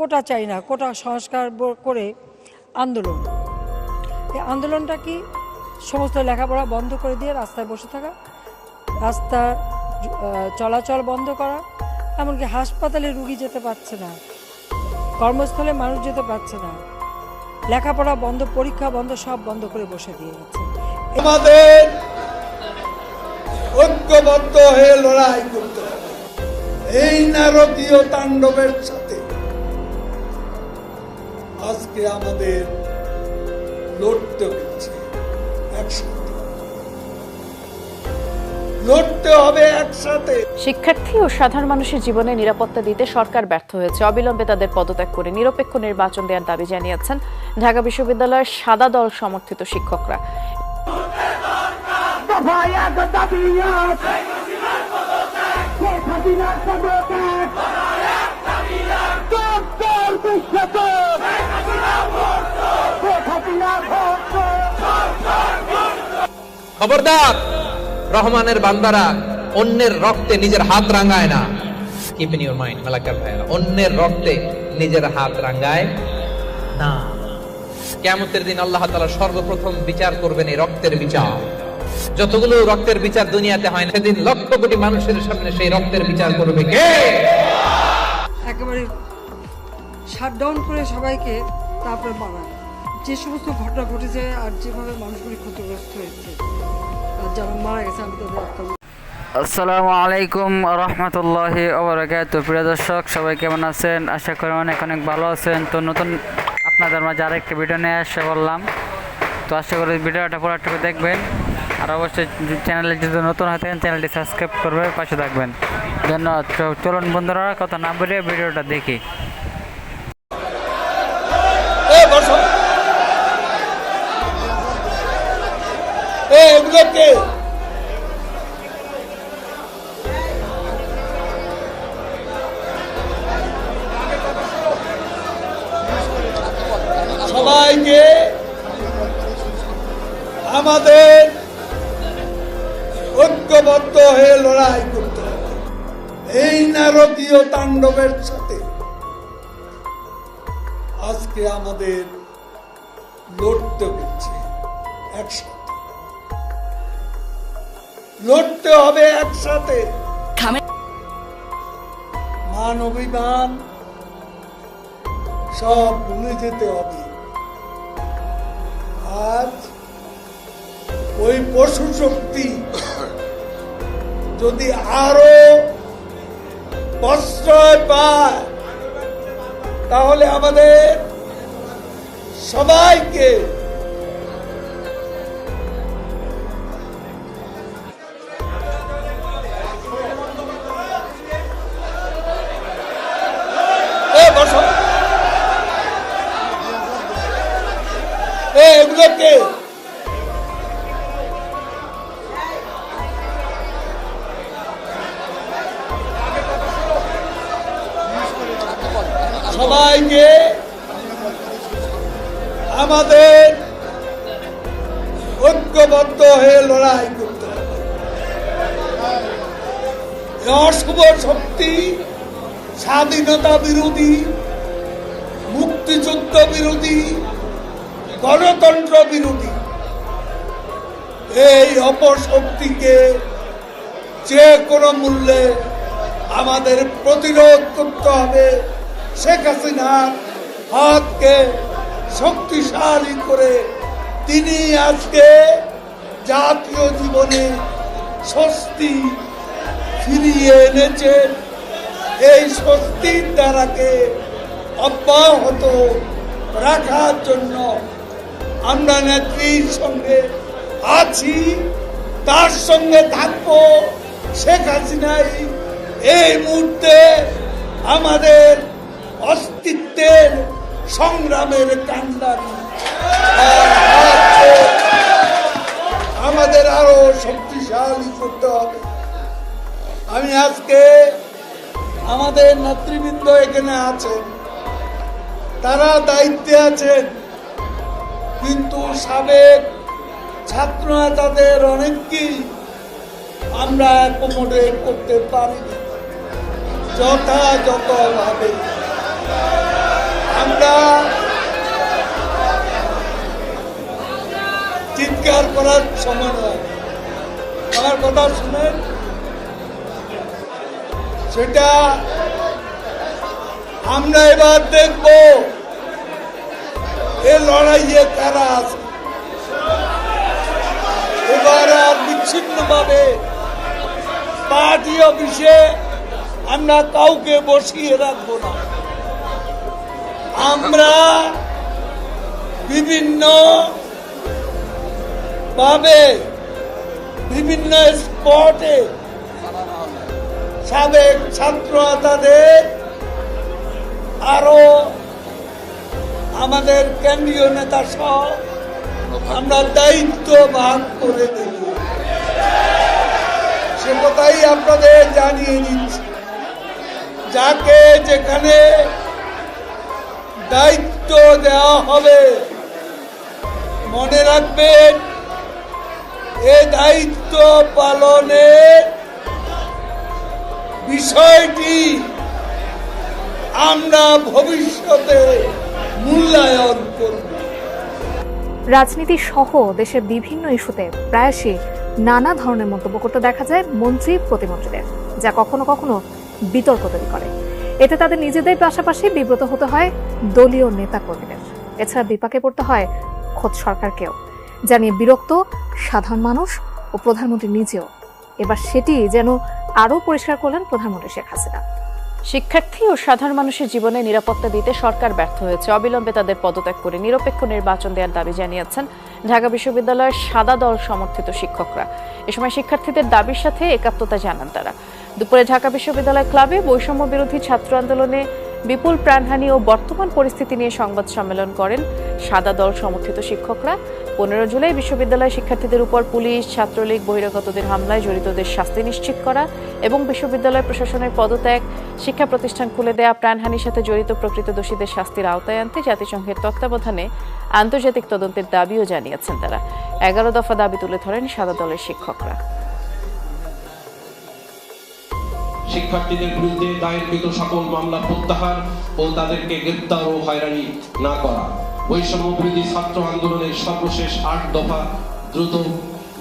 কোটা চাই না, কোটা সংস্কার করে আন্দোলন। এই আন্দোলনটা কি সমস্ত লেখাপড়া বন্ধ করে দিয়ে রাস্তায় বসে থাকা, রাস্তার চলাচল বন্ধ করা, এমনকি হাসপাতালে রুগী যেতে পারছে না, কর্মস্থলে মানুষ যেতে পারছে না, লেখাপড়া বন্ধ, পরীক্ষা বন্ধ, সব বন্ধ করে বসে দিয়ে গেছে। আমাদের ঐক্যবদ্ধ হয়ে লড়াই করতে এই নারকীয় তাণ্ডবের সাথে আজকে আমাদের লড়তে হচ্ছে একসাথে। লড়তে হবে একসাথে। শিক্ষার্থী ও সাধারণ মানুষের জীবনে নিরাপত্তা দিতে সরকার ব্যর্থ হয়েছে। অবিলম্বে তাদের পদত্যাগ করে নিরপেক্ষ নির্বাচন দেওয়ার দাবি জানিয়েছেন ঢাকা বিশ্ববিদ্যালয়ের সাদা দল সমর্থিত শিক্ষকরা। খবরদার, রহমানের বান্দারা অন্যের রক্তে নিজের হাত রাঙায় না। কিপ ইউর মাইন্ড মালাকার ভাইয়েরা, অন্যের রক্তে নিজের হাত রাঙায় না। কেমতের দিন আল্লাহ তালা সর্বপ্রথম বিচার করবেন এই রক্তের বিচার। যতগুলো রক্তের বিচার দুনিয়াতে হয় না, সেদিন লক্ষ কোটি মানুষের সামনে সেই রক্তের বিচার করবে কে? একেবারে শাটডাউন করে সবাইকে তারপরে মারা। যে সমস্ত ঘটনা ঘটেছে আর যেভাবে মানুষগুলি ক্ষতিগ্রস্ত হয়েছে যারা মারা গেছে, আমি তাদের আত্মা আসসালামু আলাইকুম রহমতুল্লাহি ওবরাকাত প্রিয় দর্শক, সবাই কেমন আছেন? আশা করি অনেক অনেক ভালো আছেন। তো নতুন আপনাদের মাঝে আরেকটা ভিডিও নিয়ে আসতে বললাম তো আশা করি ভিডিওটা পুরোটুকু দেখবেন। আর অবশ্যই চ্যানেলে যদি নতুন হয়ে থাকেন, চ্যানেলটি সাবস্ক্রাইব করবে পাশে থাকবেন। ধন্যবাদ। চলুন বন্ধুরা, কথা না বলে ভিডিওটা দেখি। এগুলোকে। সবাইকে আমাদের ঐক্যবদ্ধ হয়ে লড়াই করতে হবে। এই নারকীয় তাণ্ডবের সাথে আজকে আমাদের লড়তে হচ্ছে। একসাথে লড়তে হবে একসাথে। মান অভিমান সব ভুলে যেতে হবে। আজ ওই পশু শক্তি যদি আরও প্রশ্রয় পায় তাহলে আমাদের সবাইকে সবাইকে আমাদের ঐক্যবদ্ধ হয়ে লড়াই করতে হবে। অশুভ শক্তি স্বাধীনতা বিরোধী মুক্তিযুদ্ধ বিরোধী গণতন্ত্র বিরোধী। এই অপশক্তিকে যে কোনো মূল্যে আমাদের প্রতিরোধ করতে হবে, শেখ হাসিনার হাতকে শক্তিশালী করে তিনি আজকে জাতীয় জীবনে স্বস্তি ফিরিয়ে এনেছেন এই স্বস্তির দ্বারাকে অব্যাহত রাখার জন্য আমরা নেত্রীর সঙ্গে আছি, তার সঙ্গে থাকব। শেখ হাসিনাই এই মুহূর্তে আমাদের অস্তিত্বের সংগ্রামের কান্ডারি আমাদের আরও শক্তিশালী করতে হবে। আমি আজকে আমাদের নেতৃবৃন্দ এখানে আছেন, তারা দায়িত্বে আছেন। কিন্তু সাবেক ছাত্র নেতাদের অনেককেই আমরা অ্যাকোমোডেট করতে পারিনি। যথাযথভাবে। আমরা চিৎকার করার সময় নয়। আমার কথা শুনেন। সেটা আমরা এবার দেখব। এ লড়াইয়ে তারা আছে? এবার আর বিচ্ছিন্নভাবে পার্টি অফিসে আমরা কাউকে বসিয়ে রাখব না। আমরা বিভিন্ন ভাবে বিভিন্ন স্পটে সাবেক ছাত্র তাদের আরও আমাদের কেন্দ্রীয় নেতা সহ আমরা দায়িত্ব ভাগ করে দেব। সে কথাই আপনাদের জানিয়ে দিচ্ছি। যাকে যেখানে দায়িত্ব দেওয়া হবে, মনে রাখবেন, এ দায়িত্ব পালনের বিষয়টি আমরা ভবিষ্যতে মূল্যায়ন করব। রাজনীতি সহ দেশের বিভিন্ন ইস্যুতে প্রায়শই নানা ধরনের মন্তব্য করতে দেখা যায় মন্ত্রী প্রতিমন্ত্রীদের, যা কখনো কখনো বিতর্ক তৈরি করে। এতে তাদের নিজেদের পাশাপাশি বিব্রত হতে হয় দলীয় নেতা কর্মীদের এছাড়া বিপাকে পড়তে হয় খোদ সরকারকেও জানিয়ে বিরক্ত সাধারণ মানুষ ও প্রধানমন্ত্রী নিজেও। এবার সেটি যেন আরও পরিষ্কার করলেন প্রধানমন্ত্রী শেখ হাসিনা। শিক্ষার্থী ও সাধারণ মানুষের জীবনে নিরাপত্তা দিতে সরকার ব্যর্থ হয়েছে। অবিলম্বে তাদের পদত্যাগ করে নিরপেক্ষ নির্বাচন দেওয়ার দাবি জানিয়েছেন ঢাকা বিশ্ববিদ্যালয়ের সাদা দল সমর্থিত শিক্ষকরা। এ সময় শিক্ষার্থীদের দাবির সাথে একাত্মতা জানান তারা। দুপুরে ঢাকা বিশ্ববিদ্যালয় ক্লাবে বৈষম্য বিরোধী ছাত্র আন্দোলনে বিপুল প্রাণহানি ও বর্তমান পরিস্থিতি নিয়ে সংবাদ সম্মেলন করেন সাদা দল সমর্থিত শিক্ষকরা। পনেরো জুলাই বিশ্ববিদ্যালয় শিক্ষার্থীদের উপর পুলিশ, ছাত্রলীগ, বহিরাগতদের হামলায় জড়িতদের শাস্তি নিশ্চিত করা এবং বিশ্ববিদ্যালয় প্রশাসনের পদত্যাগ, শিক্ষা প্রতিষ্ঠান খুলে দেয়া, প্রাণহানির সাথে জড়িত প্রকৃত দোষীদের শাস্তির আওতায় আনতে জাতিসংঘের তত্ত্বাবধানে আন্তর্জাতিক তদন্তের দাবিও জানিয়েছেন তারা। এগারো দফা দাবি তুলে ধরেন সাদা দলের শিক্ষকরা। শিক্ষার্থীদের বিরুদ্ধে দায়েরকৃত সকল মামলা প্রত্যাহার ও তাদেরকে গ্রেপ্তার ও হয়রানি না করা। বৈষম্য বিরোধী ছাত্র আন্দোলনের সর্বশেষ আট দফা দ্রুত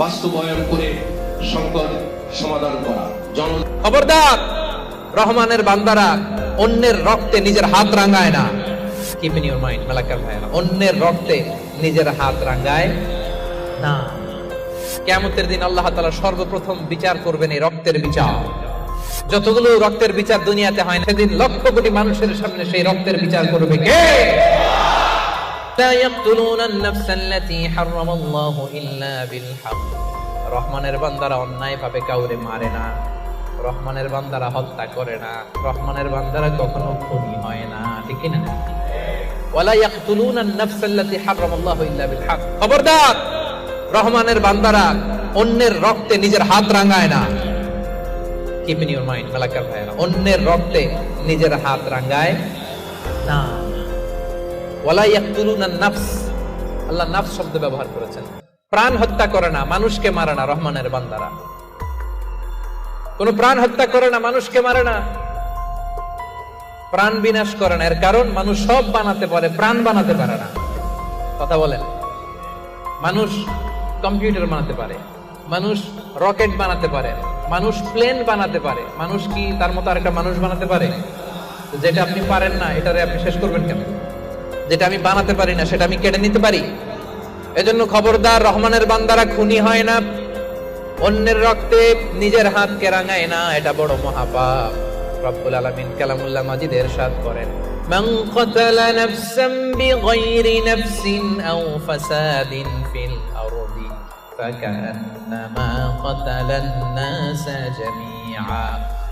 বাস্তবায়ন করে সংকট সমাধান করা। জন খবরদার, রহমানের বান্দারা অন্যের রক্তে নিজের হাত রাঙায় না। Keep in your mind Malakar অন্যের রক্তে নিজের হাত রাঙায় না। কেমতের দিন আল্লাহ তাআলা সর্বপ্রথম বিচার করবেন এই রক্তের বিচার। যতগুলো রক্তের বিচার দুনিয়াতে হয় না, সেদিন লক্ষ কোটি মানুষের সামনে সেই রক্তের বিচার করবে কে? রহমানের বান্দারা অন্যায় ভাবে কাউরে মারে না। রহমানের বান্দারা হত্যা করে না। রহমানের বান্দারা কখনো খুনি হয় না। ঠিক না? ওয়ালা ইয়াকতুলুনা আন-নাফসাল্লাতী হারামাল্লাহু ইল্লা বিল হক খবরদার! রহমানের বান্দারা অন্যের রক্তে নিজের হাত রাঙায় না। Keep in your mind Malakar ভাইরা অন্যের রক্তে নিজের হাত রাঙায় না ওয়ালা ইয়াকতুলুনা আন-নাফস আল্লাহ নাফস শব্দ ব্যবহার করেছেন প্রাণ হত্যা করে না মানুষকে মারে না রহমানের বান্দারা কোন প্রাণ হত্যা করে না মানুষকে মারে না প্রাণ বিনাশ করে না এর কারণ মানুষ সব বানাতে পারে প্রাণ বানাতে পারে না কথা বলেন মানুষ কম্পিউটার বানাতে পারে মানুষ রকেট বানাতে পারে মানুষ প্লেন বানাতে পারে মানুষ কি তার মতো আরেকটা মানুষ বানাতে পারে তো যেটা আপনি পারেন না এটারে আপনি শেষ করবেন কেন যেটা আমি বানাতে পারি না সেটা আমি কেড়ে নিতে পারি এজন্য খবরদার রহমানের বান্দারা খুনি হয় না অন্যের রক্তে নিজের হাত কেরাঙায় না এটা বড় মহাপাপ রব্বুল আলামিন কালামুল্লাহ মাজিদ এরশাদ করেন من قتل نفسا بغير نفس أو فساد في الأرض فكأنما قتل الناس جميعا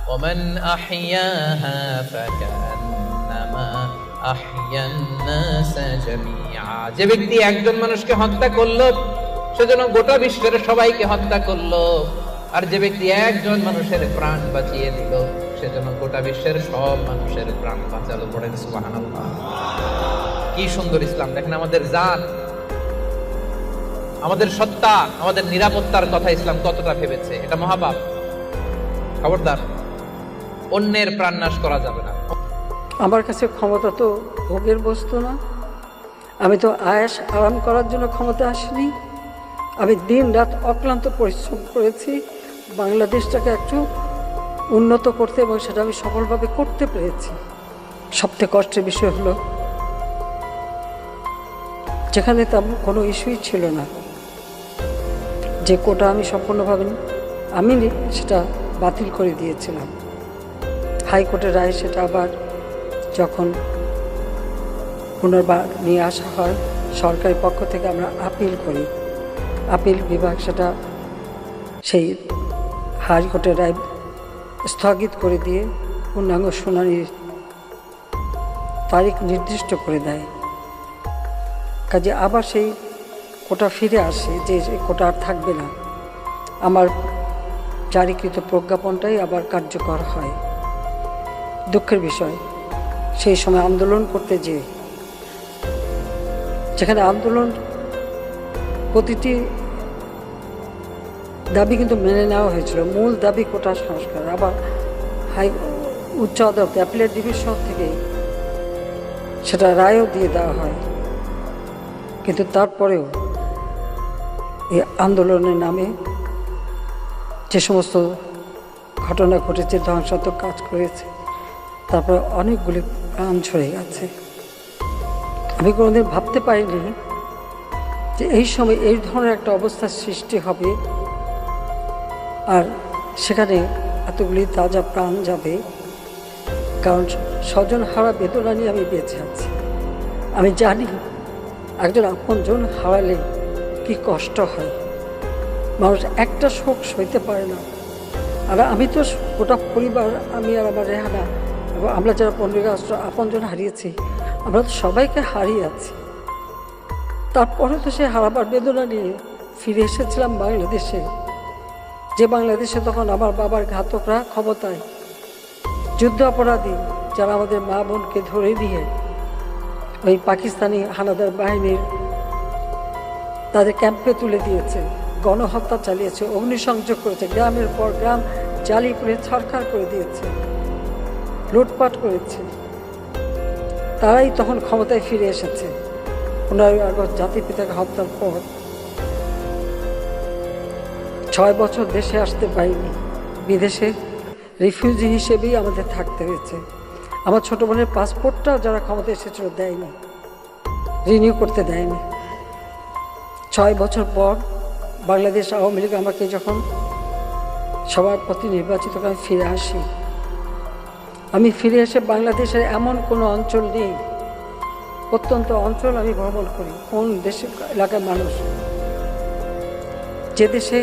ومن أحياها فكأنما أحيا الناس جميعا যে ব্যক্তি একজন মানুষকে হত্যা করলো সেজন্য গোটা বিশ্বের সবাইকে হত্যা করলো আর যে ব্যক্তি একজন মানুষের প্রাণ বাঁচিয়ে দিল সেজন্য গোটা বিশ্বের সব মানুষের প্রাণ বাঁচালো পড়েন সুবহানাল্লাহ কি সুন্দর ইসলাম দেখেন আমাদের জান আমাদের সত্তা, আমাদের নিরাপত্তার কথা ইসলাম কতটা ভেবেছে? এটা মহাপাপ। খবরদার, অন্যের প্রাণ নাশ করা যাবে না। আমার কাছে ক্ষমতা তো ভোগের বস্তু না। আমি তো আয়াস আরাম করার জন্য ক্ষমতা আসিনি। আমি দিন রাত অক্লান্ত পরিশ্রম করেছি। বাংলাদেশটাকে একটু উন্নত করতে এবং সেটা আমি সফলভাবে করতে পেরেছি। সবথেকে কষ্টের বিষয় হলো, যেখানে তেমন কোনো ইস্যুই ছিল না। যে কোটা আমি সম্পূর্ণভাবে আমি সেটা বাতিল করে দিয়েছিলাম। হাইকোর্টের রায় সেটা আবার যখন পুনর্বার নিয়ে আসা হয় সরকারি পক্ষ থেকে আমরা আপিল করি। আপিল বিভাগ সেটা সেই হাইকোর্টের রায় স্থগিত করে দিয়ে পূর্ণাঙ্গ শুনানির তারিখ নির্দিষ্ট করে দেয়। কাজে আবার সেই কোটা ফিরে আসে যে যে কোটা আর থাকবে না। আমার জারিকৃত প্রজ্ঞাপনটাই আবার কার্যকর হয়। দুঃখের বিষয়, সেই সময় আন্দোলন করতে যেয়ে যেখানে আন্দোলন প্রতিটি দাবি কিন্তু মেনে নেওয়া হয়েছিল। মূল দাবি কোটা সংস্কার। আবার হাই, উচ্চ আদালত অ্যাপিলেট ডিভিশন থেকে সেটা রায়ও দিয়ে দেওয়া হয়। কিন্তু তারপরেও এই আন্দোলনের নামে যে সমস্ত ঘটনা ঘটেছে, ধ্বংসাত্মক কাজ করেছে, তারপরে অনেকগুলি প্রাণ ঝরে গেছে। আমি কোনোদিন ভাবতে পারিনি যে এই সময় এই ধরনের একটা অবস্থার সৃষ্টি হবে আর সেখানে এতগুলি তাজা প্রাণ যাবে। কারণ স্বজন হারা বেদনা নিয়ে আমি বেঁচে আছি। আমি জানি একজন আপনজন হারালে কি কষ্ট হয়। মানুষ একটা শোক সইতে পারে না। আর আমি তো গোটা পরিবার, আমি আর আমার রেহানা এবং আমরা যারা পনেরোই আগস্ট আপনজন হারিয়েছি, আমরা তো সবাইকে হারিয়ে আছি। তারপরে তো সে হারাবার বেদনা নিয়ে ফিরে এসেছিলাম বাংলাদেশে। যে বাংলাদেশে তখন আমার বাবার ঘাতকরা ক্ষমতায় যুদ্ধ অপরাধী যারা আমাদের মা বোনকে ধরে দিয়ে ওই পাকিস্তানি হানাদার বাহিনীর তাদের ক্যাম্পে তুলে দিয়েছে। গণহত্যা চালিয়েছে, অগ্নিসংযোগ করেছে, গ্রামের পর গ্রাম জ্বালিয়ে পুড়ে ছরকার করে দিয়েছে, লুটপাট করেছে। তারাই তখন ক্ষমতায় ফিরে এসেছে। পনেরোই আগস্ট জাতিপিতাকে হত্যার পর ছয় বছর দেশে আসতে পারিনি। বিদেশে রিফিউজি হিসেবেই আমাদের থাকতে হয়েছে। আমার ছোট বোনের পাসপোর্টটাও যারা ক্ষমতা এসেছিল দেয়নি, রিনিউ করতে দেয়নি। ছয় বছর পর বাংলাদেশ আওয়ামী লীগ আমাকে যখন সবার প্রতি নির্বাচিত করে ফিরে আসি। আমি ফিরে এসে বাংলাদেশের এমন কোনো অঞ্চল নেই প্রত্যন্ত অঞ্চল আমি ভ্রমণ করি, কোন দেশে, এলাকার মানুষ। যে দেশে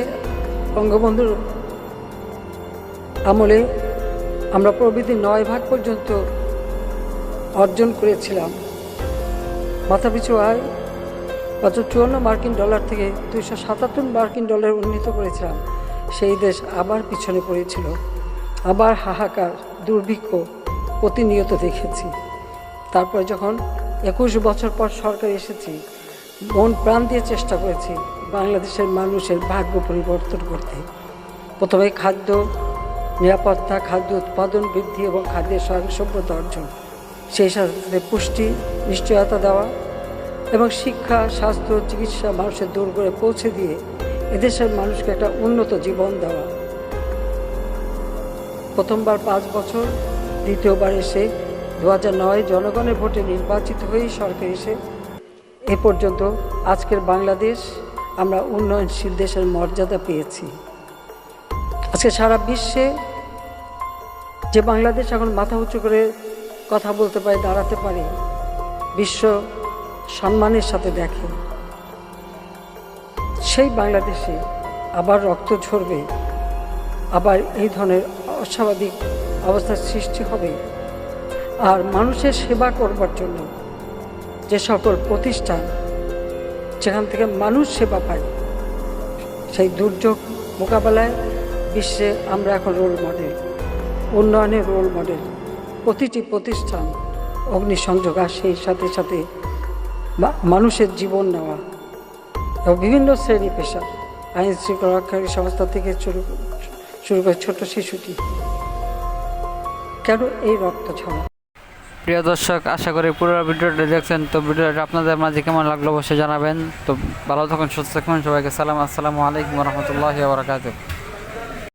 বঙ্গবন্ধুর আমলে আমরা প্রবৃদ্ধি নয় ভাগ পর্যন্ত অর্জন করেছিলাম, মাথাপিছু আয় পাঁচশো চুয়ান্ন মার্কিন ডলার থেকে দুইশো সাতাত্তর মার্কিন ডলার উন্নীত করেছিলাম। সেই দেশ আবার পিছনে পড়েছিল। আবার হাহাকার, দুর্ভিক্ষ প্রতিনিয়ত দেখেছি। তারপরে যখন একুশ বছর পর সরকার এসেছি, মন প্রাণ দিয়ে চেষ্টা করেছি বাংলাদেশের মানুষের ভাগ্য পরিবর্তন করতে। প্রথমে খাদ্য নিরাপত্তা, খাদ্য উৎপাদন বৃদ্ধি এবং খাদ্যের স্বয়ংসম্পদ অর্জন। সেই সাথে পুষ্টি, নিশ্চয়তা দেওয়া এবং শিক্ষা, স্বাস্থ্য, চিকিৎসা মানুষের দূর করে পৌঁছে দিয়ে এদেশের মানুষকে একটা উন্নত জীবন দেওয়া। প্রথমবার পাঁচ বছর, দ্বিতীয়বার এসে দু নয় জনগণের ভোটে নির্বাচিত হয়েই সরকার এসে এ পর্যন্ত আজকের বাংলাদেশ আমরা উন্নয়নশীল দেশের মর্যাদা পেয়েছি। আজকে সারা বিশ্বে যে বাংলাদেশ এখন মাথা উঁচু করে কথা বলতে পারে, দাঁড়াতে পারে, বিশ্ব সম্মানের সাথে দেখে। সেই বাংলাদেশে আবার রক্ত ঝরবে, আবার এই ধরনের অস্বাভাবিক অবস্থার সৃষ্টি হবে। আর মানুষের সেবা করবার জন্য যে সকল প্রতিষ্ঠান, যেখান থেকে মানুষ সেবা পায়, সেই দুর্যোগ মোকাবেলায় বিশ্বে আমরা এখন রোল মডেল উন্নয়নের রোল মডেল প্রতিটি প্রতিষ্ঠান অগ্নিসংযোগ আর সেই সাথে সাথে মানুষের জীবন নেওয়া। এবং বিভিন্ন শ্রেণি পেশা, আইন শৃঙ্খলা রক্ষাকারী সংস্থা থেকে শুরু শুরু করে ছোট শিশুটি। কেন এই রক্ত ছড়া? প্রিয় দর্শক, আশা করি পুরো ভিডিওটা দেখছেন। তো ভিডিওটা আপনাদের মাঝে কেমন লাগল অবশ্যই জানাবেন। তো ভালো থাকুন, সুস্থ থাকুন। সবাইকে সালাম। আসসালামু আলাইকুম রহমতুল্লাহ বারাকাতুহ।